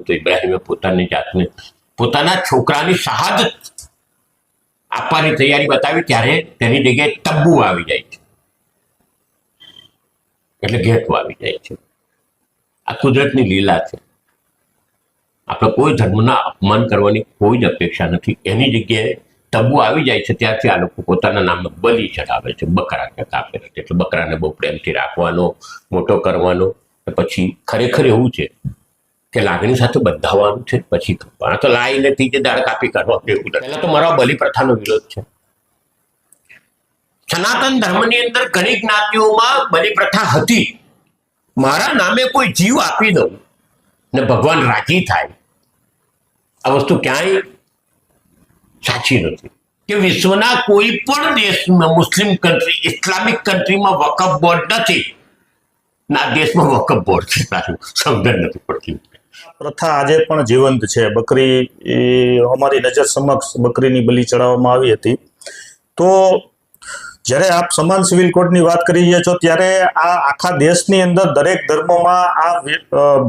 તો ઇબ્રાહિમે પોતાની જાતને, પોતાના છોકરાની શહાદત આપવાની તૈયારી બતાવી, ત્યારે તેની જગ્યાએ તબ્બુ આવી જાય છે. એટલે ઘેટું આવી જાય છે. આ કુદરતની લીલા છે. આપણે કોઈ ધર્મના અપમાન કરવાની કોઈ જ અપેક્ષા નથી. એની જગ્યાએ તબ્બુ આવી જાય છે, ત્યારથી આ લોકો પોતાના નામે બલી ચડાવે છે, બકરા કાપે છે. એટલે બકરાને બહુ પ્રેમથી રાખવાનો, મોટો કરવાનો. પછી ખરેખર એવું છે કે લાગણી સાથે બંધાવવાનું છે. પછી પણ તો લાઈને ત્રીજે દાળ કાપી કાઢવા એવું નથી. તો મારો આ બલિ પ્રથાનો વિરોધ છે. સનાતન ધર્મની અંદર ઘણી જ્ઞાતિઓમાં બલિ પ્રથા હતી. મારા નામે કોઈ જીવ આપી દઉં ને ભગવાન રાજી થાય આ વસ્તુ ક્યાંય સાચી નથી. કે વિશ્વના કોઈ પણ દેશમાં મુસ્લિમ કન્ટ્રી ઇસ્લામિક કન્ટ્રીમાં વકફ બોર્ડ નથી. ના દેશમાં વકફ બોર્ડ છે તારું સમજણ નથી પડતી. પ્રથા આજે પણ જીવંત છે. બકરી અમારી નજર સમક્ષ બકરીની બલી ચડાવવામાં આવી હતી. તો જ્યારે આપ સમાન સિવિલ કોડની વાત કરી રહ્યા છો, ત્યારે આ આખા દેશની અંદર દરેક ધર્મોમાં આ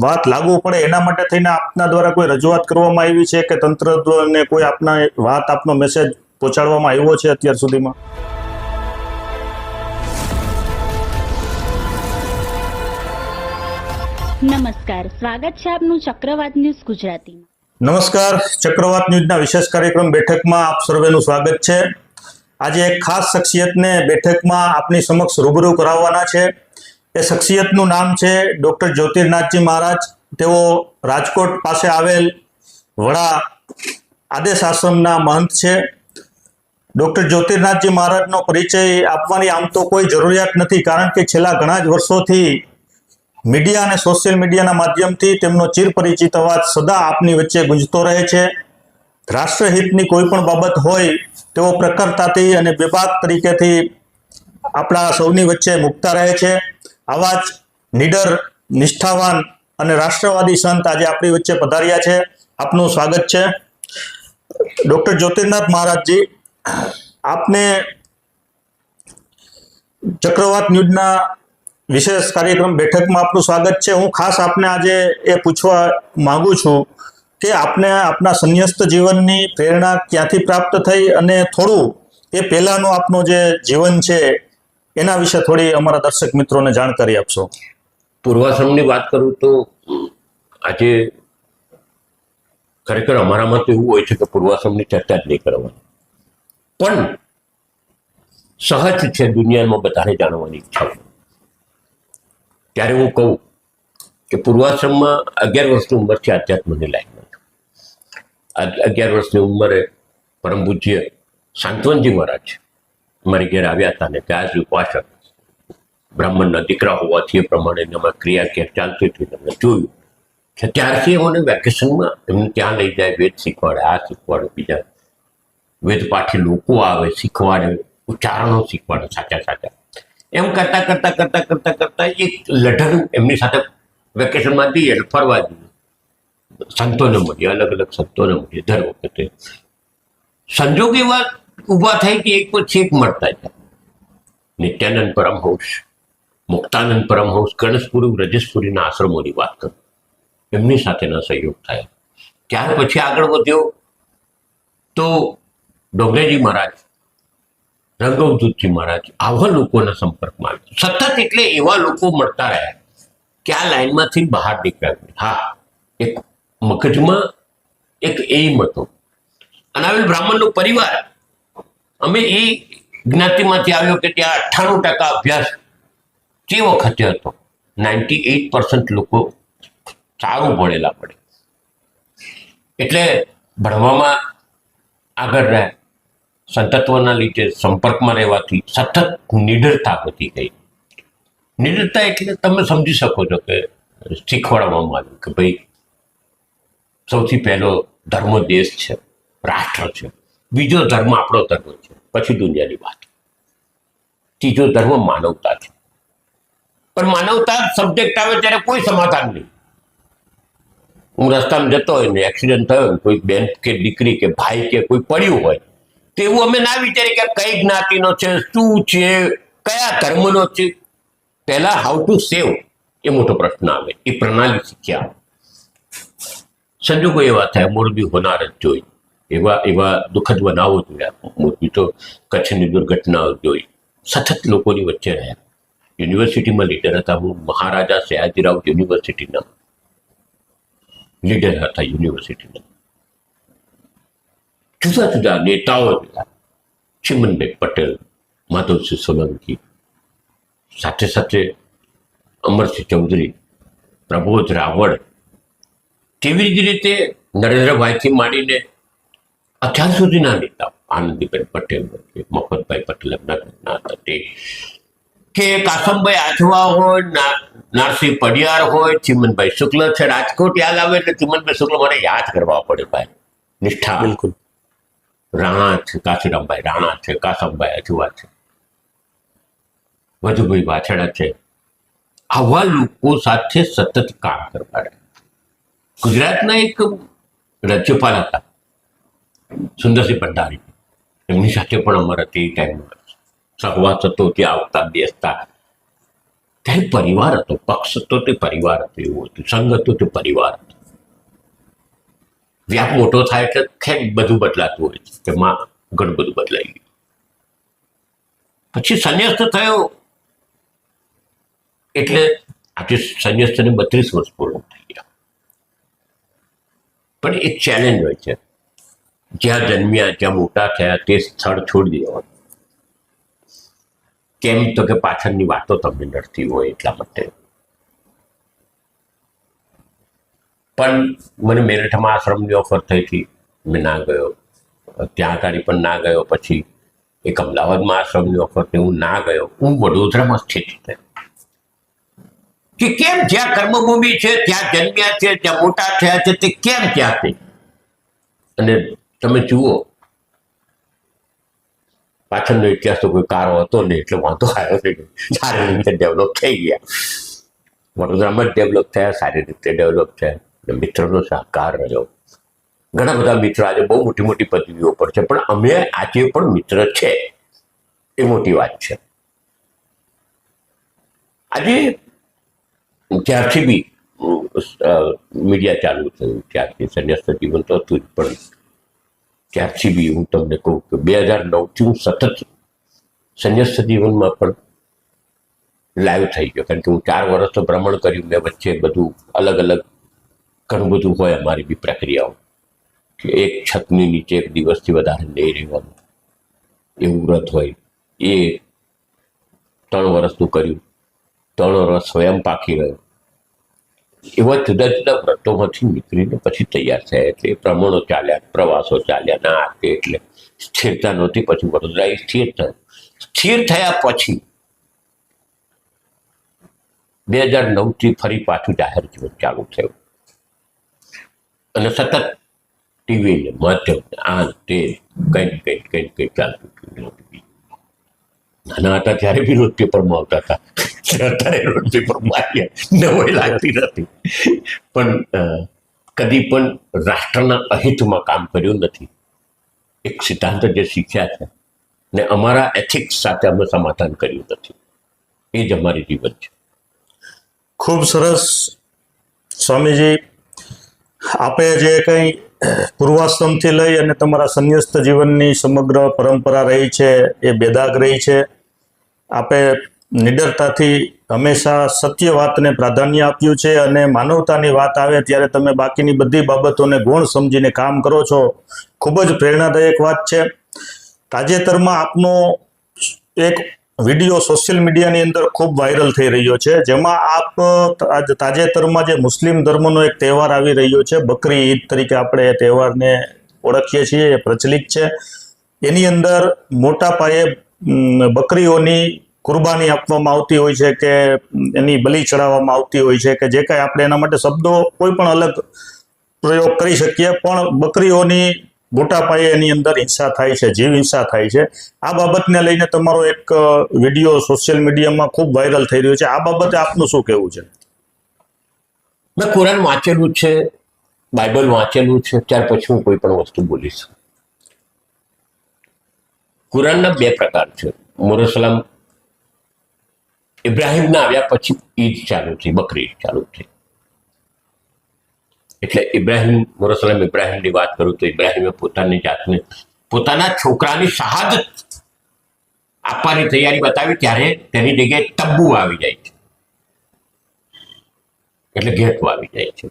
વાત લાગુ પડે. એના માટે થઈને આપના દ્વારા કોઈ રજૂઆત કરવામાં આવી છે કે તંત્ર ને કોઈ આપના વાત, આપનો મેસેજ પહોંચાડવામાં આવ્યો છે અત્યાર સુધીમાં? નમસ્કાર, સ્વાગત છે આપનું ચક્રવાત ન્યૂઝ ગુજરાતીમાં. નમસ્કાર, ચક્રવાત ન્યૂઝના વિશેષ કાર્યક્રમ બેઠકમાં આપ સર્વેનું સ્વાગત છે. આજે એક ખાસ શખ્સિયતને બેઠકમાં આપની સમક્ષ રૂબરૂ કરાવવાના છે. એ શખ્સિયતનું નામ છે ડૉક્ટર જ્યોતિર્નાથજી મહારાજ. તેઓ રાજકોટ પાસે આવેલ વડા આદેશ આશ્રમના મહંત છે. ડૉક્ટર જ્યોતિર્નાથજી મહારાજનો પરિચય આપવાની આમ તો કોઈ જરૂરિયાત નથી, કારણ કે છેલ્લા ઘણા જ વર્ષોથી મીડિયા અને સોશિયલ મીડિયાના માધ્યમથી તેમનો ચિરપરિચિત અવાજ સદા આપની વચ્ચે ગુંજતો રહે છે. રાષ્ટ્રહિતની કોઈ પણ બાબત હોય, તેઓ પ્રખરતાથી અને બેબાક તરીકેથી આપણા સૌની વચ્ચે મૂકતા રહે છે. આવા જ નીડર, નિષ્ઠાવાન અને રાષ્ટ્રવાદી સંત આજે આપણી વચ્ચે પધાર્યા છે. આપનું સ્વાગત છે. ડૉક્ટર જ્યોતિર્નાથ મહારાજજી, આપને ચક્રવાત ન્યૂઝના વિશેષ કાર્યક્રમ બેઠકમાં આપનું સ્વાગત છે. હું ખાસ આપને આજે એ પૂછવા માંગુ છું કે આપને આપના સંન્યસ્ત જીવનની પ્રેરણા ક્યાંથી પ્રાપ્ત થઈ અને થોડું એ પહેલાંનું આપનું જે જીવન છે એના વિશે થોડી અમારા દર્શક મિત્રોને જાણકારી આપશો. પૂર્વાશ્રમની વાત કરું તો આજે ખરેખર અમારામાં તો એવું હોય છે કે પૂર્વાશ્રમની ચર્ચા જ નહીં કરવાની. પણ સહજ છે દુનિયામાં બધાને જાણવાની ઈચ્છા હોય. ત્યારે હું કહું કે પૂર્વાશ્રમમાં અગિયાર વર્ષની ઉંમરથી આધ્યાત્મની લાઈનમાં અગિયાર વર્ષની ઉંમરે પરમ પૂજ્ય સાંત્વનજી મહારાજ મારી ઘેર આવ્યા હતા ને ત્યાં ઉપાસક બ્રાહ્મણના દીકરા હોવાથી એ પ્રમાણે એમાં ક્રિયા ક્યાં ચાલતી હતી તમને જોયું કે ત્યારથી મને વેકેશનમાં એમને ત્યાં લઈ જાય, વેદ શીખવાડે, આ શીખવાડે, બીજા વેદ પાઠી લોકો આવે, શીખવાડે, ઉચ્ચારણો શીખવાડે, સાચા સાચા. એમ કરતા કરતા કરતા કરતા કરતા એક લઢણ એમની સાથે વેકેશનમાં જઈએ એટલે ફરવા જઈએ. સંતોને મળીએ, અલગ અલગ સંતોને મળીએ દર વખતે. સંજોગ એવા ઊભા થાય કે એક પછી એક મળતા જાય. નિત્યાનંદ પરમહંસ, મુક્તાનંદ પરમહંસ, ગણેશપુરી રજેશપુરીના આશ્રમોની વાત કરું. એમની સાથેના સહયોગ થયા. ત્યાર પછી આગળ વધ્યો તો ડોંગરેજી મહારાજ રંગવદૂતજી મહારાજ આવા લોકોના સંપર્કમાં આવ્યો સતત એટલે એવા લોકો મળતા રહ્યા કે આ લાઈનમાંથી બહાર નીકળ્યા હા, એક મગજમાં એક એમ હતો. અનાવેલ બ્રાહ્મણનો પરિવાર, અમે એ જ્ઞાતિમાંથી આવ્યો કે ત્યાં અઠ્ઠાણું ટકા અભ્યાસ તે વખતે હતો. નાઇન્ટી એઇટ પર્સન્ટ લોકો સારું ભણેલા પડે. એટલે ભણવામાં આગળ રહે સંતત્વના લીધે સંપર્કમાં રહેવાથી સતત નિડરતા વધી ગઈ. નિડરતા એટલે તમે સમજી શકો છો કે શીખવાડવામાં આવ્યું કે ભાઈ સૌથી પહેલો ધર્મ દેશ છે, રાષ્ટ્ર છે. બીજો ધર્મ આપણો ધર્મ છે, પછી દુનિયાની વાત. ત્રીજો ધર્મ માનવતા છે. પણ માનવતા સબ્જેક્ટ આવે ત્યારે કોઈ સમાધાન નહીં. હું રસ્તામાં જતો હોય ને એક્સિડન્ટ થયો કોઈ બેન કે દીકરી કે ભાઈ કે કોઈ પડ્યું હોય તો એવું અમે ના વિચારીએ કે કઈ જ્ઞાતિનો છે, શું છે, કયા ધર્મનો છે. પહેલા હાઉ ટુ સેવ એ મોટો પ્રશ્ન આવે, એ પ્રણાલી શીખ્યા સંજોગો એવા થયા મોરબી હોનાર જ જોઈ. એવા એવા દુઃખદ બનાવો જોયા. મોરબી તો કચ્છની દુર્ઘટનાઓ જોઈ. સતત લોકોની વચ્ચે રહ્યા. યુનિવર્સિટીમાં લીડર હતા હું, મહારાજા સયાજીરાવ યુનિવર્સિટીના. લીડર હતા યુનિવર્સિટીના. જુદા જુદા નેતાઓ ચિમનભાઈ પટેલ માધવસિંહ સોલંકી સાથે સાથે અમરસિંહ ચૌધરી પ્રબોધ રાવળ તેવી જ રીતે નરેન્દ્રભાઈથી માંડીને અત્યાર સુધીના નેતાઓ આનંદીબેન પટેલ મફતભાઈ પટેલ કે કાસમભાઈ આઠવા હોય નારસિંહ પડિયાર હોય ચિમનભાઈ શુક્લ છે રાજકોટ યાદ આવે એટલે ચિમનભાઈ શુક્લ મને યાદ કરવા પડે ભાઈ નિષ્ઠા બિલકુલ રાણા કાશીરામભાઈ રાણા છે કાસમભાઈ અજવા છે. વજુભાઈ વાછડા છે. આવા લોકો સાથે સતત કામ કરવા ગુજરાતના એક રાજ્યપાલ હતા, સુંદરસિંહ ભંડારી એમની સાથે પણ અમારા તે ટાઈમમાં સહવાસ હતો, ત્યાં આવતા, બેસતા. ત્યાં પરિવાર હતો, પક્ષ હતો તે પરિવાર હતો, એવું હતું, સંઘ હતો તે પરિવાર હતો. વ્યાપ મોટો થાય એટલે ખેર બધું બદલાતું હોય છે તેમાં ઘણું બધું બદલાઈ ગયું. પછી સંન્યાસ્ત થયો. એટલે આજે સંન્યાસ્તને બત્રીસ વર્ષ પૂર્ણ થઈ ગયા. પણ એક ચેલેન્જ હોય છે. જ્યાં જન્મ્યા, જ્યાં મોટા થયા, તે સ્થળ છોડી દેવાનું. કેમ તો કે પાછળની વાતો તમને નડતી હોય એટલા માટે. પણ મને મેરઠમાં આશ્રમની ઓફર થઈ હતી. મેં ના ગયો. ત્યાં આગળ પણ ના ગયો. પછી એક અમદાવાદમાં આશ્રમની ઓફર થઈ હું ના ગયો. હું વડોદરામાં સ્થિત થયો કે કેમ જ્યાં કર્મભૂમિ છે, ત્યાં જન્મ્યા છે ત્યાં મોટા થયા છે, તે કેમ ત્યાં છે? અને તમે જુઓ, પાછળનો ઇતિહાસ તો કોઈ કારો હતો નહીં, એટલે વાંધો આવ્યો નહીં. સારી રીતે ડેવલપ થઈ ગયા. વડોદરામાં ડેવલપ થયા, સારી રીતે ડેવલપ થયા. અને મિત્રનો સહકાર રહ્યો. ઘણા બધા મિત્રો આજે બહુ મોટી મોટી પદવીઓ પર છે, પણ અમે આજે પણ મિત્ર છે, એ મોટી વાત છે. આજે જ્યારથી બી મીડિયા ચાલુ થયું, ત્યારથી સંન્યાસ્ત જીવન તો હતું જ પણ. ત્યારથી બી હું તમને કહું કે બે હજાર નવથી હું સતત સંન્યાસ્ત જીવનમાં પણ લાઈવ થઈ ગયો, કારણ કે હું ચાર વર્ષ તો ભ્રમણ કર્યું મેં વચ્ચે બધું અલગ અલગ ઘણું બધું હોય અમારી બી પ્રક્રિયાઓ. કે એક છતની નીચે એક દિવસથી વધારે નહીં રહેવાનું. એવું વ્રત હોય. એ ત્રણ વર્ષનું કર્યું. ત્રણ વર્ષ સ્વયં પાકી રહ્યો એવા જુદા જુદા વ્રતોમાંથી નીકળીને પછી તૈયાર થયા. એટલે પ્રમાણો ચાલ્યા, પ્રવાસો ચાલ્યા ના આ એટલે સ્થિરતા નહોતી. પછી વડોદરા સ્થિર થયું. સ્થિર થયા પછી બે હજાર નવથી ફરી પાછું જાહેર જીવન ચાલુ થયું. અને સતત ટીવી ને માધ્યમ આ તે કંઈક કંઈક કંઈક કંઈક ચાલતું હતું નાના હતા ત્યારે બી રોજ પેપરમાં આવતા હતા. અત્યારે રોજ પેપરમાં આવ્યા નવાઈ લાગતી નથી. પણ કદી પણ રાષ્ટ્રના અહિતમાં કામ કર્યું નથી. એક સિદ્ધાંત જે શીખ્યા છે ને અમારા એથિક્સ સાથે અમે સમાધાન કર્યું નથી. એ જ અમારી જીવન છે. ખૂબ સરસ. સ્વામીજી આપે જે કંઈ પૂર્વાશ્રમથી લઈ અને તમારા સંન્યસ્ત જીવનની સમગ્ર પરંપરા રહી છે, એ બેદાગ રહી છે. આપે નિડરતાથી હંમેશા સત્ય વાતને પ્રાધાન્ય આપ્યું છે અને માનવતાની વાત આવે ત્યારે તમે બાકીની બધી બાબતોને ગુણ સમજીને કામ કરો છો. ખૂબ જ પ્રેરણાદાયક વાત છે. તાજેતરમાં આપનો એક વીડિયો સોશિયલ મીડિયાની અંદર ખૂબ વાયરલ થઈ રહ્યો છે. જેમાં આપ તાજેતરમાં જે મુસ્લિમ ધર્મનો એક તહેવાર આવી રહ્યો છે, બકરી ઈદ તરીકે આપણે એ તહેવારને ઓળખીએ છીએ, એ પ્રચલિત છે. એની અંદર મોટા પાયે બકરીઓની કુરબાની આપવામાં આવતી હોય છે કે એની બલિ ચડાવવામાં આવતી હોય છે કે જે કાંઈ આપણે એના માટે શબ્દો કોઈ પણ અલગ પ્રયોગ કરી શકીએ, પણ બકરીઓની મોટા પાયે એની અંદર હિંસા થાય છે, જીવ હિંસા થાય છે. આ બાબતને લઈને તમારો એક વીડિયો સોશિયલ મીડિયામાં ખૂબ વાયરલ થઈ રહ્યો છે. આ બાબતે આપનું શું કહેવું છે? મેં કુરાન વાંચેલું છે, બાઇબલ વાંચેલું છે, ત્યાર પછી હું કોઈ પણ વસ્તુ બોલીશ. કુરાનના બે પ્રકાર છે. મુરસલામ ઇબ્રાહિમના આવ્યા પછી ઈદ ચાલુ થઈ, બકરી ચાલુ થઈ. એટલે ઇબ્રાહિમ, મુરસલમ ઇબ્રાહિમની વાત કરું તો ઇબ્રાહિમે પોતાની જાતને, પોતાના છોકરાની શહાદત આપવાની તૈયારી બતાવી, ત્યારે તેની જગ્યાએ તબ્બુ આવી જાય છે. એટલે ઘેટું આવી જાય છે.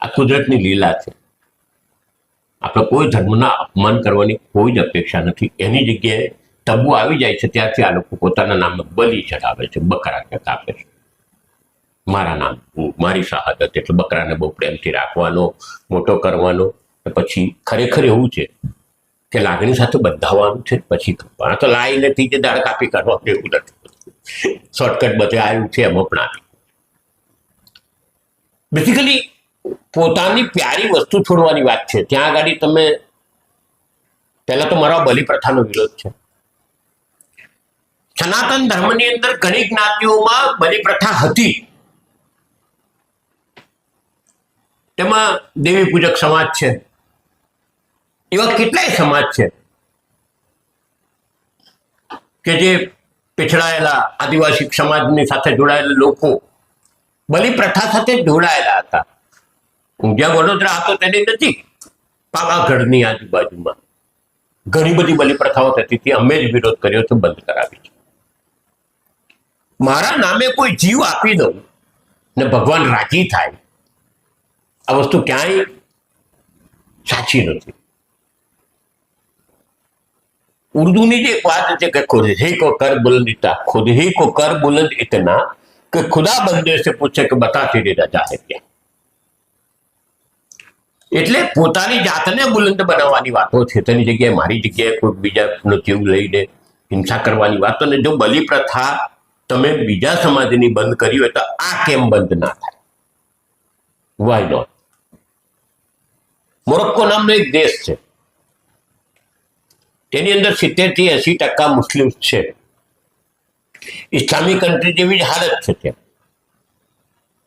આ કુદરતની લીલા છે. આપણે કોઈ ધર્મના અપમાન કરવાની કોઈ જ અપેક્ષા નથી. એની જગ્યાએ તબ્બુ આવી જાય છે, ત્યારથી આ લોકો પોતાના નામે બલી ચડાવે છે, બકરા કાપે છે. મારા નામ મારી શહાદત એટલે બકરાને બહુ પ્રેમથી રાખવાનો, મોટો કરવાનો પછી ખરેખર એવું છે કે લાગણી સાથે બંધાવવાનું છે, પછી પણ તો લાઈ નથી જે દાળ કાપી કાઢવાનું એવું નથી શોર્ટકટ બધે આવ્યું છે એમાં આવી બેસિકલી પોતાની પ્યારી વસ્તુ છોડવાની વાત છે. ત્યાં આગળ તમે પહેલા તો મારા બલિ પ્રથાનો વિરોધ છે. સનાતન ધર્મની અંદર ઘણી જ્ઞાતિઓમાં બલિ પ્રથા હતી. તેમાં દેવી પૂજક સમાજ છે. એવા કેટલાય સમાજ છે. કે જે પીછડાયેલા આદિવાસી સમાજની સાથે જોડાયેલા લોકો બલિ પ્રથા સાથે જોડાયેલા હતા. હું જ્યાં વડોદરા હતો તેની નથી પાવાગઢની આજુબાજુમાં ઘણી બધી બલિ પ્રથાઓ થતી હતી. અમે જ વિરોધ કર્યો છે બંધ કરાવી છે મારા નામે કોઈ જીવ આપી દઉં ને ભગવાન રાજી થાય આ વસ્તુ ક્યાંય સાચી નથી. ઉર્દુની જે વાત છે કે ખુદ હી કો કર બુલંદ ખુદ હી કો કર બુલંદ ઇતના, કે ખુદા બંદે સે પૂછે કે બતા તેરી રજા હે ક્યાં. એટલે પોતાની જાતને બુલંદ બનાવવાની વાતો છે. તેની જગ્યાએ મારી જગ્યાએ કોઈ બીજાનો જીવ લઈને હિંસા કરવાની વાતો ને જો બલિ પ્રથા તમે બીજા સમાજની બંધ કરી હોય તો આ કેમ બંધ ના થાય? વાય નોટ મોરોક્કો નામનો એક દેશ છે. તેની અંદર સિત્તેરથી એંસી ટકા મુસ્લિમ છે. ઇસ્લામિક કન્ટ્રી જેવી જ હાલત છે ત્યાં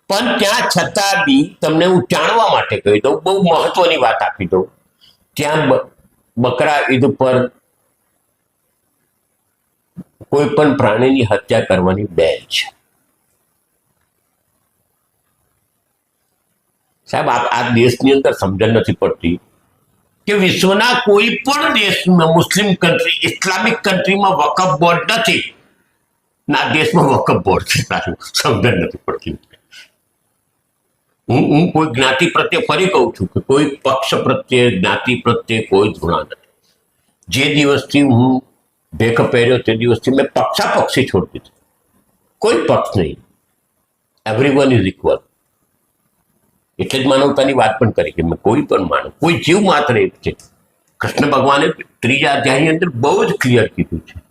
પણ ત્યાં છતાં બી તમને હું જાણવા માટે કહી દઉં, બહુ મહત્વની વાત આપી દઉં. ત્યાં બકરા ઈદ પર કોઈ પણ પ્રાણીની હત્યા કરવાની બેન છે. સાહેબ, આ આ દેશની અંદર સમજણ નથી પડતી કે વિશ્વના કોઈ પણ દેશમાં મુસ્લિમ કન્ટ્રી ઇસ્લામિક કન્ટ્રીમાં વકફ બોર્ડ નથી. ના, દેશમાં વકફ બોર્ડ છે. સારું સમજણ નથી પડતી. હું હું કોઈ જ્ઞાતિ પ્રત્યે ફરી કહું છું કે કોઈ પક્ષ પ્રત્યે, જ્ઞાતિ પ્રત્યે કોઈ ધૃણા નથી. જે દિવસથી હું ભેખ પહેર્યો તે દિવસથી મેં પક્ષાપક્ષી છોડી દીધું. કોઈ પક્ષ નહીં. એવરી વન ઇઝ ઇક્વલ એટલે જ માનવતાની વાત પણ કરી કે કોઈ પણ માનવ કોઈ જીવ માત્ર એક છે. કૃષ્ણ ભગવાને ત્રીજા અધ્યાયની અંદર બહુ જ ક્લિયર કીધું છે.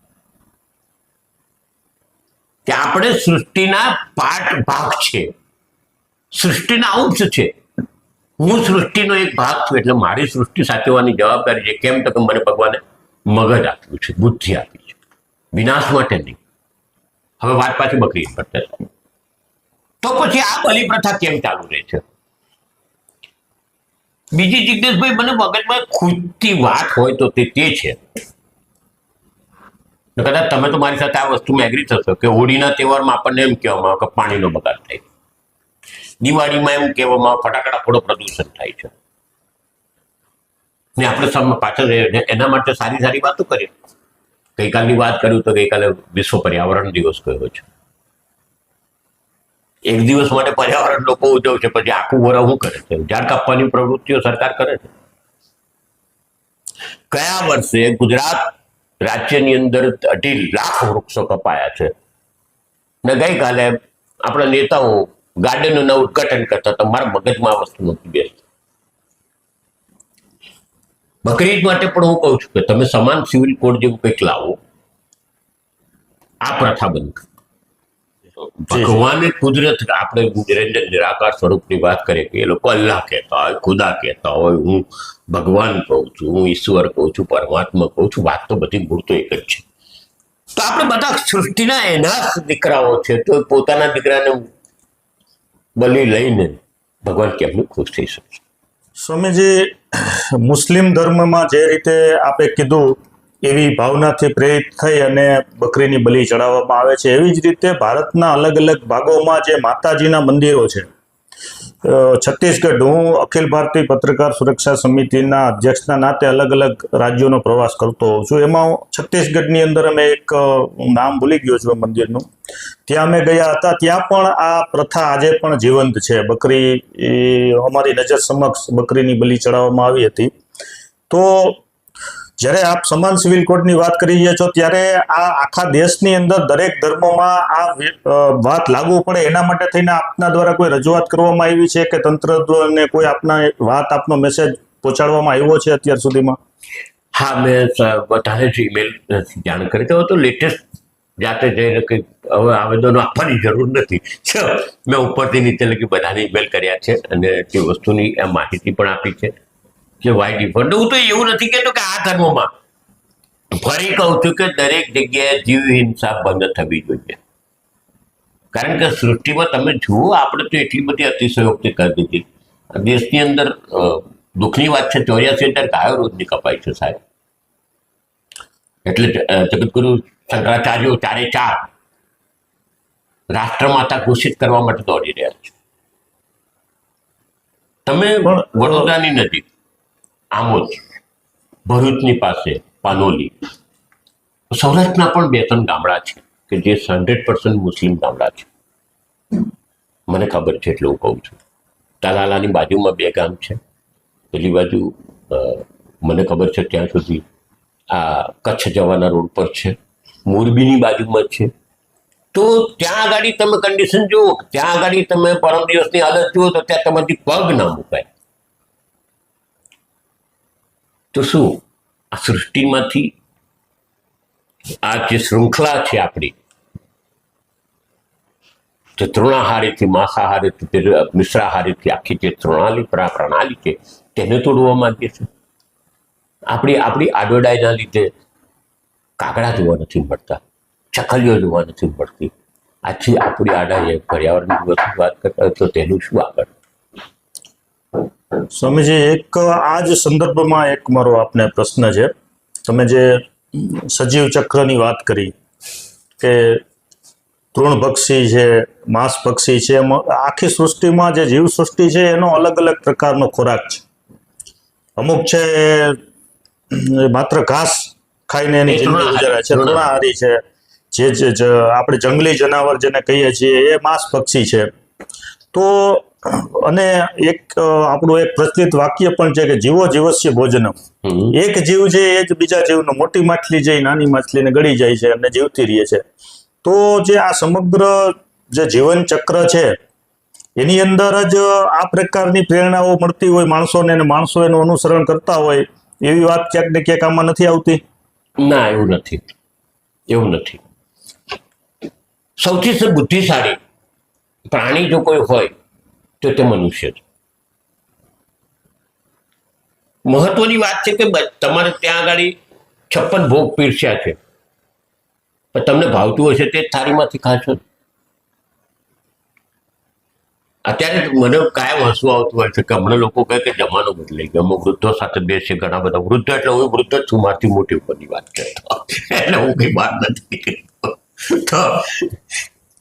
કે આપણે સૃષ્ટિના પાર્ટ ભાગ છે. સૃષ્ટિના અંશ છે. હું સૃષ્ટિનો એક ભાગ છું, એટલે મારી સૃષ્ટિ સાચવવાની જવાબદારી છે. કેમ તો કે મને ભગવાને મગજ આપ્યું છે, બુદ્ધિ આપી છે. વિનાશ માટે નહીં. હવે વાત પાછી બકરી પર તો પછી આ બલિ પ્રથા કેમ ચાલુ રહે છે? બીજી જિજ્ઞેશભાઈ મને મગજમાં ખૂટતી વાત હોય તો તે છે. કદાચ તમે તો મારી સાથે આ વસ્તુમાં એગ્રી થશો કે હોળીના તહેવારમાં આપણને એમ કહેવામાં આવે કે પાણીનો બગાડ થાય. દિવાળીમાં એમ કહેવામાં આવે, ફટાકડા થોડો પ્રદૂષણ થાય છે. ને આપણે પાછળ એના માટે સારી સારી વાતો કરીએ. ગઈકાલની વાત કર્યું તો ગઈકાલે વિશ્વ પર્યાવરણ દિવસ કયો છે. એક દિવસ માટે પર્યાવરણ લોકો ઉજવશે પછી આખું વર શું કરે છે? ઝાડ કાપવાની પ્રવૃત્તિઓ સરકાર કરે છે. કયા વર્ષે ગુજરાત રાજ્યની અંદર અઢી લાખ વૃક્ષો કપાયા છે? ને ગઈકાલે આપણા નેતાઓ ગાર્ડનોના ઉદઘાટન કરતા હતા, મારા મગજમાં આ વસ્તુ નથી બેસતી. બકરી માટે પણ હું કહું છું કે તમે સમાન સિવિલ કોડ જેવું કંઈક લાવો, આ પ્રથા બંધ. ભગવાને કુદરત આપણે નિરંજન નિરાકાર સ્વરૂપની વાત કરીએ કે એ લોકો અલ્લાહ કહેતા હોય ખુદા કહેતા હોય હું ભગવાન કહું છું હું ઈશ્વર કહું છું પરમાત્મા કહું છું વાત તો બધી મૂળ તો એક જ છે. તો આપણે બધા સૃષ્ટિના એના દીકરાઓ છે તો પોતાના દીકરાને બલી લઈને ભગવાન કેમને ખુશ થઈ શકશે સ્વામીજી મુસ્લિમ ધર્મમાં જે રીતે આપે કીધું એવી ભાવનાથી પ્રેરિત થઈ અને બકરીની બલિ ચડાવવામાં આવે છે. એવી જ રીતે ભારતના અલગ અલગ ભાગોમાં જે માતાજીના મંદિરો છે છત્તીસગઢ, હું અખિલ ભારતીય પત્રકાર સુરક્ષા સમિતિના અધ્યક્ષના નાતે અલગ અલગ રાજ્યોનો પ્રવાસ કરતો હોઉં છું. એમાં છત્તીસગઢની અંદર અમે એક નામ ભૂલી ગયો છું મંદિરનું. ત્યાં અમે ગયા હતા. ત્યાં પણ આ પ્રથા આજે પણ જીવંત છે. બકરી અમારી નજર સમક્ષ બકરીની બલિ ચડાવવામાં આવી હતી. તો જ્યારે આપ સમાન સિવિલ કોડની વાત કરી રહ્યા છો, ત્યારે આ આખા દેશની અંદર દરેક ધર્મોમાં આ વાત લાગુ પડે. એના માટે થઈને આપના દ્વારા કોઈ રજૂઆત કરવામાં આવી છે કે તંત્રને કોઈ આપના વાત, આપનો મેસેજ પહોંચાડવામાં આવ્યો છે અત્યાર સુધીમાં? હા, મેં બધાને જ જાણ કરી તો લેટેસ્ટ જાતે જઈને કંઈક હવે આવેદનો આપવાની જરૂર નથી. મેં ઉપરથી નીચે લગી બધાને ઈમેલ કર્યા છે અને તે વસ્તુની માહિતી પણ આપી છે. કે વાય ડિફરન્ટ હું તો એવું નથી કહેતો કે આ ધર્મમાં. ફરી કહું છું કે દરેક જગ્યાએ જીવ હિંસા બંધ થવી જોઈએ. કારણ કે સૃષ્ટિમાં તમે જુઓ આપણે તો એટલી બધી અતિશયોક્તિ કરી દીધી. દેશની અંદર દુઃખની વાત છે ચોર્યાસી હજાર ગાયો રોજની કપાય છે સાહેબ. એટલે જગતગુરુ શંકરાચાર્યો ચારે ચાર રાષ્ટ્રમાતા ઘોષિત કરવા માટે દોડી રહ્યા છે. તમે વડોદરાની નજીક આમોદ, ભરૂચની પાસે પાનોલી. સૌરાષ્ટ્રના પણ બે ત્રણ ગામડા છે કે જે હંડ્રેડ પર્સન્ટ મુસ્લિમ ગામડા છે. મને ખબર છે એટલે હું કહું છું. તાલાલાની બાજુમાં બે ગામ છે. પેલી બાજુ મને ખબર છે ત્યાં સુધી આ કચ્છ જવાના રોડ પર છે. મોરબીની બાજુમાં છે. તો ત્યાં આગળ તમે કન્ડિશન જુઓ, ત્યાં આગળ તમે પરમ દિવસની હાલત જુઓ તો ત્યાં તમારી પગ ના મુકાય. તો શું? આ સૃષ્ટિમાંથી આ જે શૃંખલા છે આપણી, જે તૃણાહારીથી માંસાહારીથી મિશ્રાહારીથી આખી જે તૃણાલી પ્રણાલી છે, તેને તોડવા માંગીએ છે. આપણી આપણી આડોડાઈના લીધે કાગડા જોવા નથી મળતા, ચકલીઓ જોવા નથી મળતી. આથી આપણી આડાઈએ પર્યાવરણ વાત કરતા તો તેનું શું આગળ? સ્વામીજી એક આ જ સંદર્ભમાં એક મારો આપને પ્રશ્ન છે. તમે જે સજીવ ચક્રની વાત કરી કે તૃણભક્ષી છે માંસ પક્ષી છે આખી સૃષ્ટિમાં જે જીવ સૃષ્ટિ છે એનો અલગ અલગ પ્રકારનો ખોરાક છે. અમુક છે માત્ર ઘાસ ખાઈને એની જિંદગી ગુજારે છે. તૃણાહારી. છે. જે આપણે જંગલી જનાવર જેને કહીએ છીએ એ માંસ પક્ષી છે. તો અને એક આપણું એક પ્રચલિત વાક્ય પણ છે કે જીવો જીવસ્ય ભોજનમ. એક જીવ છે એ જ બીજા જીવનો મોટી માછલી છે નાની માછલીને ગળી જાય છે અને જીવતી રહે છે. તો જે આ સમગ્ર જે જીવન ચક્ર છે એની અંદર જ આ પ્રકારની પ્રેરણાઓ મળતી હોય માણસોને અને માણસો એનું અનુસરણ કરતા હોય એવી વાત ક્યાંક ને ક્યાંક આમાં નથી આવતી? ના એવું નથી. એવું નથી. સૌથી બુદ્ધિશાળી પ્રાણી જો કોઈ હોય તો તે મનુષ્ય છે. મહત્વની વાત છે કે તમારે ત્યાં આગળ છપ્પન ભોગ પીરસ્યા છે. પણ તમને ભાવતું હશે તે થાળીમાંથી ખાશો અત્યારે મને કાયમ હસવું આવતું હોય છે કે હમણાં લોકો કહે કે જમાનો બદલાઈ ગયો. અમે વૃદ્ધો સાથે બેસે ઘણા બધા. વૃદ્ધ એટલે હું વૃદ્ધ જ છું, મારથી મોટી ઉપરની વાત કરતો એટલે હું કઈ વાત નથી તો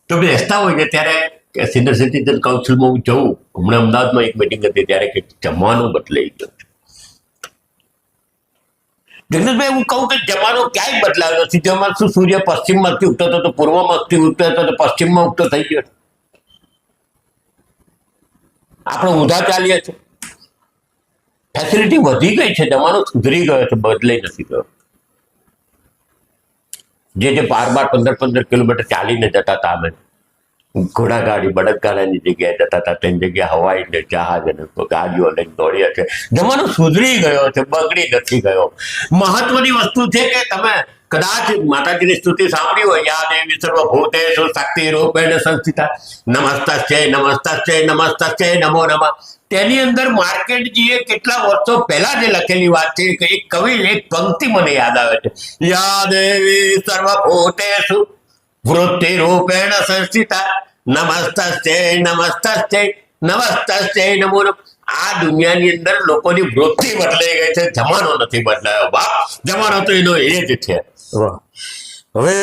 તો બેસતા હોય ને ત્યારે સિનિયર સિટીઝન કાઉન્સિલમાં હું જઉં. હમણાં અમદાવાદમાં એક મિટિંગ હતી ત્યારે કે જમાનો બદલાઈ ગયો. જગદીશભાઈ, હું કહું કે જમાનો ક્યાંય બદલાયો નથી. જમાન શું સૂર્ય પશ્ચિમમાંથી ઉગતો હતો, તો પૂર્વમાંથી ઉગતો હતો, તો પશ્ચિમમાં ઉગતો થઈ ગયો આપણે ઊંધા ચાલીએ છીએ ફેસિલિટી વધી ગઈ છે. જમાનો સુધરી ગયો છે. બદલાઈ નથી ગયો. જે જે બાર બાર પંદર પંદર કિલોમીટર ચાલીને જતા હતા અમે. ઘોડાગાડી બળદગાડાની જગ્યાએ જતા હતા. તેની જગ્યાએ હવાઈ ને જહાજ અને ગાડીઓ લઈને દોડ્યા છે. જમાનો સુધરી ગયો છે, બગડી નથી ગયો. મહત્વની વસ્તુ છે કે તમે કદાચ માતાજીની સ્તુતિ સાંભળી હોય યાદ એવી સર્વ સર્વભૂતેષુ શક્તિ રૂપેણ સંસ્થિતા. નમસ્તસ્ય નમસ્તસ્ય નમસ્તસ્ય, નમો નમઃ. તેની અંદર માર્કેટજીએ કેટલા વર્ષો પહેલા જે લખેલી વાત છે કે એક કવિ, એક પંક્તિ મને યાદ આવે છે. યાદ એવી સર્વ સર્વભૂતેષુ વૃત્તિ રૂપેણ સંસ્થિતા. નમસ્તે નમસ્તે નમો નમઃ. આ દુનિયાની અંદર લોકોની વૃત્તિ બદલાઈ ગઈ છે, જમાનો નથી બદલાયો, બાપ. જમાનો તો એનો એ જ છે. હવે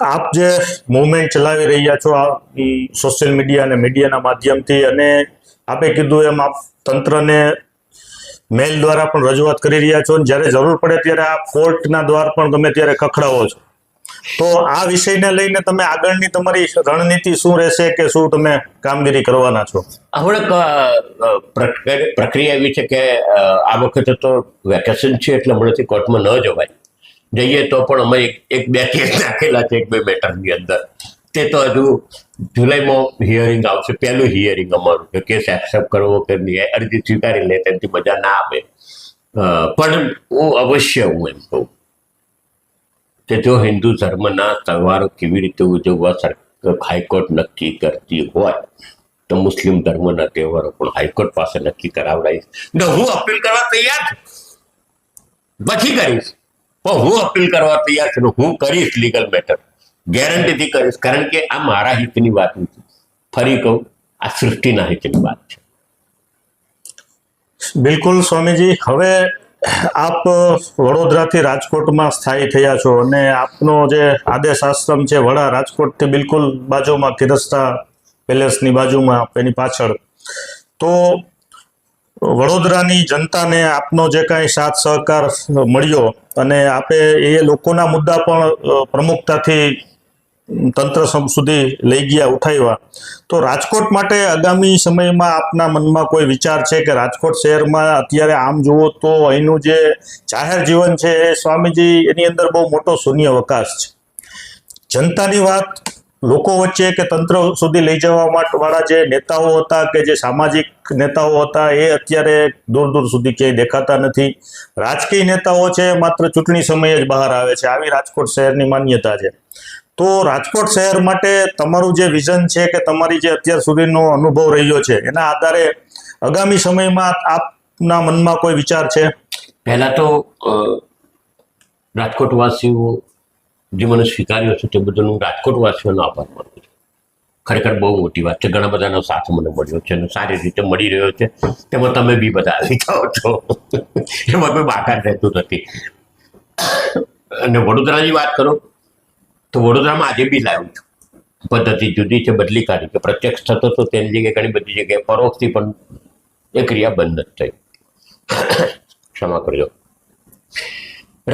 આપ જે મુવમેન્ટ ચલાવી રહ્યા છો, આ સોશિયલ મીડિયા અને મીડિયાના માધ્યમથી, અને આપે કીધું એમ આપ તંત્રને મેલ દ્વારા પણ રજૂઆત કરી રહ્યા છો, અને જ્યારે જરૂર પડે ત્યારે આ કોર્ટના દ્વાર પણ ગમે ત્યારે ખખડાવો છો. તો આ વિષયને લઈને તમે આગળની તમારી રણનીતિ શું રહેશે કે શું તમે કામગીરી કરવાના છો? હમણાં પ્રક્રિયા એવી છે કે આ વખતે તો વેકેશન છે એટલે હમણાંથી કોર્ટમાં ન જવાય. જઈએ તો પણ અમે એક બે કેસ નાખેલા છે, એક બે મેટરની અંદર. તે તો હજુ જુલાઈમાં હિયરિંગ આવશે, પહેલું હિયરિંગ અમારું કે કેસ એક્સેપ્ટ કરવો કે નહીં અરજી સ્વીકારી લે, તેનાથી મજા ના આવે. પણ હું અવશ્ય હું એમ કહું. કે જો હિન્દુ ધર્મના તહેવારો કેવી રીતે ઉજવવા હાઈકોર્ટ નક્કી કરતી હોય, તો મુસ્લિમ ધર્મના તહેવારો પણ હાઈકોર્ટ પાસે નક્કી કરાવડાવીશ. ને હું અપીલ કરવા તૈયાર પછી કરીશ. પણ હું અપીલ કરવા તૈયાર છું હું કરીશ લીગલ મેટર ગેરંટીથી કરીશ. કારણ કે આ મારા હિતની વાત નથી ફરી કહું, આ સૃષ્ટિના હિતની વાત છે. બિલકુલ સ્વામીજી, હવે આપ વડોદરાથી રાજકોટમાં સ્થાયી થયા છો અને આપનો જે આદેશ આશ્રમ છે વડા રાજકોટથી બિલકુલ બાજુમાં કિરસ્તા પેલેસની બાજુમાં એની પાછળ. તો વડોદરાની જનતાને આપનો જે કાંઈ સાથ સહકાર મળ્યો અને આપે એ લોકોના મુદ્દા પણ પ્રમુખતાથી તંત્ર સુધી લઈ ગયા, ઉઠાવ્યા. તો રાજકોટ માટે આગામી સમયમાં આપના મનમાં કોઈ વિચાર છે કે રાજકોટ શહેરમાં અત્યારે આમ જુઓ તો અહીંનું જે જાહેર જીવન છે એ સ્વામીજી એની અંદર બહુ મોટો શૂન્ય વકાશ છે. જનતાની વાત લોકો વચ્ચે કે તંત્ર સુધી લઈ જવા માટેવાળા જે નેતાઓ હતા કે જે સામાજિક નેતાઓ હતા એ અત્યારે દૂર દૂર સુધી ક્યાંય દેખાતા નથી. રાજકીય નેતાઓ છે માત્ર ચૂંટણી સમયે જ બહાર આવે છે. આવી રાજકોટ શહેરની માન્યતા છે. તો રાજકોટ શહેર માટે તમારું જે વિઝન છે કે તમારી જે અત્યાર સુધીનો અનુભવ રહ્યો છે, એના આધારે આગામી સમયમાં આપના મનમાં કોઈ વિચાર છે? પહેલા તો રાજકોટવાસીઓ જે મને સ્વીકાર્યો છે તે બદલ હું રાજકોટવાસીઓનો આભાર માનું છું. ખરેખર બહુ મોટી વાત છે. ઘણા બધાનો સાથ મને મળ્યો છે અને સારી રીતે મળી રહ્યો છે. તેમાં તમે બી બધા આવી જાઓ છો. એમાં કોઈ બાકાત રહેતું નથી. અને વડોદરાની વાત કરો તો વડોદરામાં આજે બી લાવ્યું છું પદ્ધતિ જુદી છે, બદલી કાઢી કે પ્રત્યક્ષ થતો તો તેની જગ્યાએ ઘણી બધી જગ્યાએ પરોક્ષથી પણ એ ક્રિયા બંધ જ થઈ. ક્ષમા કરજો.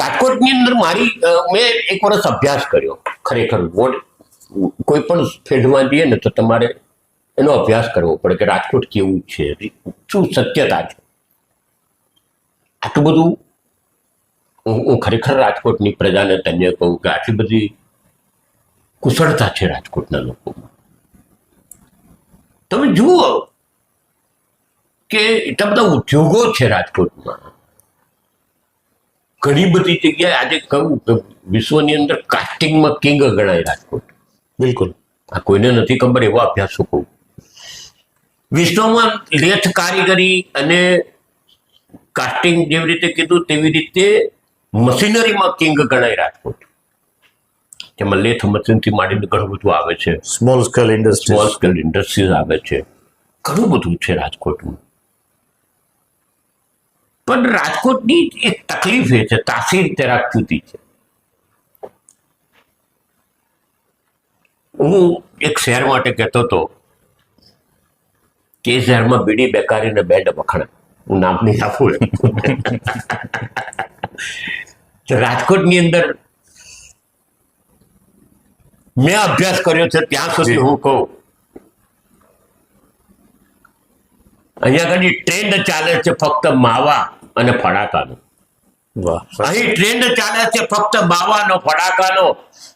રાજકોટની અંદર મારી મેં એક વર્ષ અભ્યાસ કર્યો. ખરેખર વોટ, કોઈ પણ ફિલ્ડમાં જઈએ ને તો તમારે એનો અભ્યાસ કરવો પડે કે રાજકોટ કેવું છે? શું સત્યતા છે? આટલું બધું હું ખરેખર રાજકોટની પ્રજાને તન્ય કહું કે આટલી બધી કુશળતા છે રાજકોટના લોકોમાં. તમે જુઓ કે એટલા બધા ઉદ્યોગો છે રાજકોટમાં. ઘણી બધી જગ્યાએ આજે કહું કે વિશ્વની અંદર કાસ્ટિંગમાં કિંગ ગણાય રાજકોટ. બિલકુલ. આ કોઈને નથી ખબર એવો અભ્યાસો કહું. વિશ્વમાં લેથ કારીગરી અને કાસ્ટિંગ જેવી રીતે કીધું તેવી રીતે મશીનરીમાં કિંગ ગણાય રાજકોટ. તેમાં લેથ મશીનથી માંડીને ઘણું બધું આવે છે. Small scale small industry scale industries આવે છે. ઘણું બધું છે રાજકોટમાં. પણ રાજકોટની એક તકલીફ એ છે તાસીર તેરાક જુદી છે. હું એક શહેર માટે કહેતો હતો કે શહેરમાં બીડી બેકારીને બેડ વખણા હું નામ નહીં આપું રાજકોટની અંદર મેં અભ્યાસ કર્યો છે ત્યાં સુધી હું કહું. અહીંયા આગળ ટ્રેન્ડ ચાલે છે ફક્ત માવા અને ફડાકાનો. વાહ અહીં ટ્રેન્ડ ચાલે છે ફક્ત માવાનો ફડાકાનો.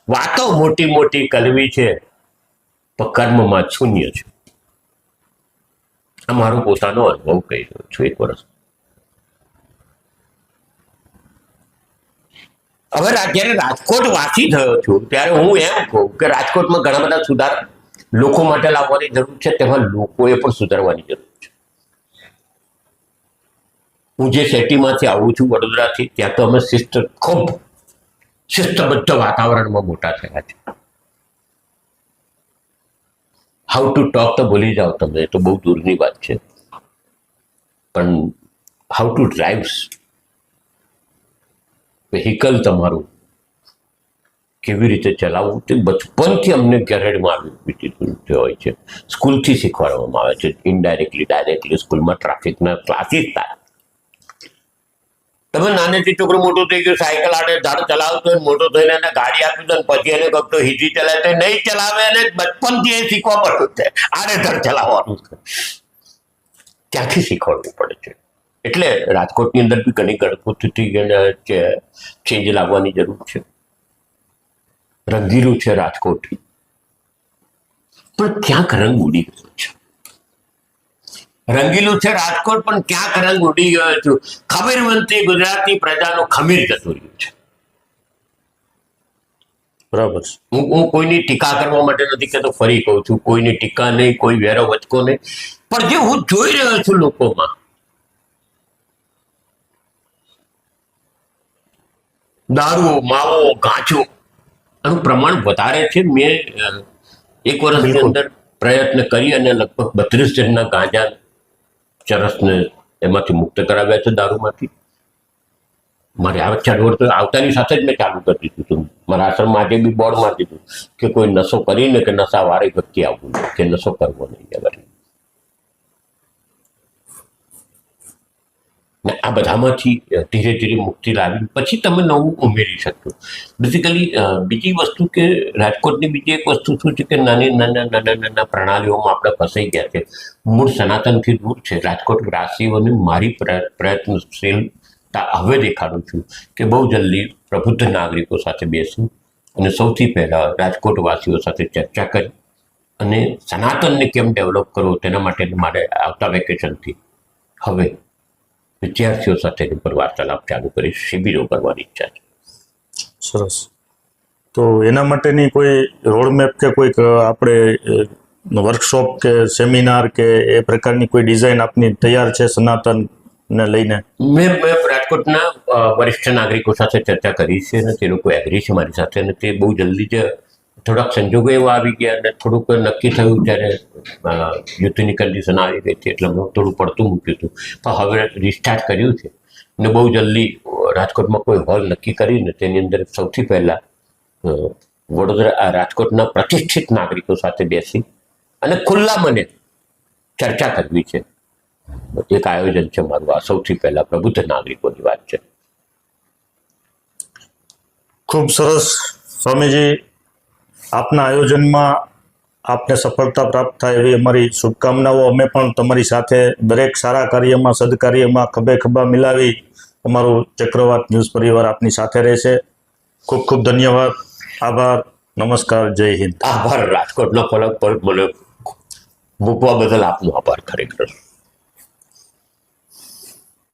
વાતો મોટી મોટી કલવી છે પણ કર્મમાં શૂન્ય છે. આ મારો પોતાનો અનુભવ કહી રહ્યો છું એક વર્ષ. હવે જયારે રાજકોટ વાસી થયો છું, ત્યારે હું એમ કહું કે રાજકોટમાં ઘણા બધા સુધાર લોકો માટે લાવવાની જરૂર છે, તેમાં લોકોએ પણ સુધારવાની જરૂર છે. હું જે સેટીમાંથી આવું છું વડોદરાથી, ત્યાં તો અમે શિસ્ત ખૂબ શિસ્તબદ્ધ વાતાવરણમાં મોટા થયા છે. હાઉ ટુ ટોક તો ભૂલી જાઓ તમે તો બહુ દૂરની વાત છે. પણ હાઉ ટુ ડ્રાઈવ વ્હીકલ તમારું કેવી રીતે ચલાવવું તે બચપનથી અમને ગેરેડમાં આવી હોય છે. સ્કૂલથી શીખવાડવામાં આવે છે. ઇનડાયરેક્ટલી ડાયરેક્ટલી સ્કૂલમાં ટ્રાફિકના ક્લાસીસ થાય. તમે નાનેથી છોકરો મોટો થઈ ગયો, સાયકલ આડે ઝાડ ચલાવતો હોય, મોટો થઈને એને ગાડી આપી દો પછી એને કહો હિજી ચલાવે તો નહીં ચલાવે અને બચપનથી એ શીખવા પડતું છે. આડે ધડ ચલાવવાનું છે. ત્યાંથી શીખવાડવું પડે છે. એટલે રાજકોટની અંદર બી ઘણી ગણપતિ ચેન્જ લાવવાની જરૂર છે. રંગીલું છે રાજકોટ. પણ ક્યાંક રંગ ઉડી ગયો છે. રંગીલું છે રાજકોટ, પણ ક્યાંક રંગ ઉડી ગયો છે. ખમીરવંતી ગુજરાતી પ્રજાનો ખમીર જતો રહ્યું છે. બરાબર. હું હું કોઈની ટીકા કરવા માટે નથી કહેતો, ફરી કહું છું, કોઈની ટીકા નહીં, કોઈ વેરો વચકો નહીં. પણ જે હું જોઈ રહ્યો છું લોકોમાં દારૂ માવો ગાંચો આનું પ્રમાણ વધારે છે. મેં એક વર્ષની અંદર પ્રયત્ન કરી અને લગભગ બત્રીસ જણના ગાંજા ચરસને એમાંથી મુક્ત કરાવ્યા છે દારૂમાંથી. મારે આ ચળવળ તો આવતાની સાથે જ મેં ચાલુ કરી દીધું હતું. મારા આશ્રમમાં આજે બી બોર્ડ મારી દીધું કે કોઈ નશો કરીને કે નશા વાળી વ્યક્તિ આવવું કે નશો કરવો નહીં વગેરે ને આ બધામાંથી ધીરે ધીરે મુક્તિ લાવી, પછી તમે નવું ઉમેરી શકશો. બેઝિકલી બીજી વસ્તુ કે રાજકોટની બીજી એક વસ્તુ શું છે કે નાની, નાના નાના નાના પ્રણાલીઓમાં આપણે ફસાઈ ગયા છે. મૂળ સનાતનથી દૂર છે. રાજકોટ રાશિઓને મારી પ્ર- પ્રયત્નશીલતા હવે દેખાડું છું કે બહુ જલ્દી પ્રબુદ્ધ નાગરિકો સાથે બેસું અને સૌથી પહેલાં રાજકોટવાસીઓ સાથે ચર્ચા કરી અને સનાતનને કેમ ડેવલપ કરવો તેના માટે મારે આવતા વેકેશનથી હવે વિદ્યાર્થીઓ સાથેની પર વાર્તાલાપ ચાલુ કરી શિબિરો કરવાની ઈચ્છા છે. સરસ. તો એના માટેની કોઈ રોડમેપ કે કોઈક આપણે વર્કશોપ કે સેમિનાર કે એ પ્રકારની કોઈ ડિઝાઇન આપની તૈયાર છે સનાતનને લઈને? મેં મેં રાજકોટના વરિષ્ઠ નાગરિકો સાથે ચર્ચા કરી છે અને તે લોકો એગ્રી છે મારી સાથે અને તે બહુ જલ્દી જ થોડાક સંજોગો એવા આવી ગયા અને થોડુંક નક્કી થયું ત્યારે યુદ્ધની કન્ડિશન આવી ગઈ હતી એટલે થોડું પડતું મૂક્યું હતું. પણ હવે રિસ્ટાર્ટ કર્યું છે. ને બહુ જલ્દી રાજકોટમાં કોઈ હોલ નક્કી કરીને તેની અંદર સૌથી પહેલાં વડોદરા રાજકોટના પ્રતિષ્ઠિત નાગરિકો સાથે બેસી અને ખુલ્લા મને ચર્ચા કરવી છે. એક આયોજન છે મારું, આ સૌથી પહેલા પ્રબુદ્ધ નાગરિકોની વાત છે. ખૂબ સરસ. સ્વામીજી આપના આયોજનમાં આપને સફળતા પ્રાપ્ત થાય એવી અમારી શુભકામનાઓ. અમે પણ તમારી સાથે દરેક સારા કાર્યમાં, સદકાર્યમાં ખભે ખભા મિલાવી અમારું ચક્રવાત ન્યૂઝ પરિવાર આપની સાથે રહેશે. ખૂબ ખૂબ ધન્યવાદ. આભાર. નમસ્કાર. જય હિન્દ. આભાર, રાજકોટનો ફલક પર મને મૂકવા બદલ આપનો આભાર ખરેખર.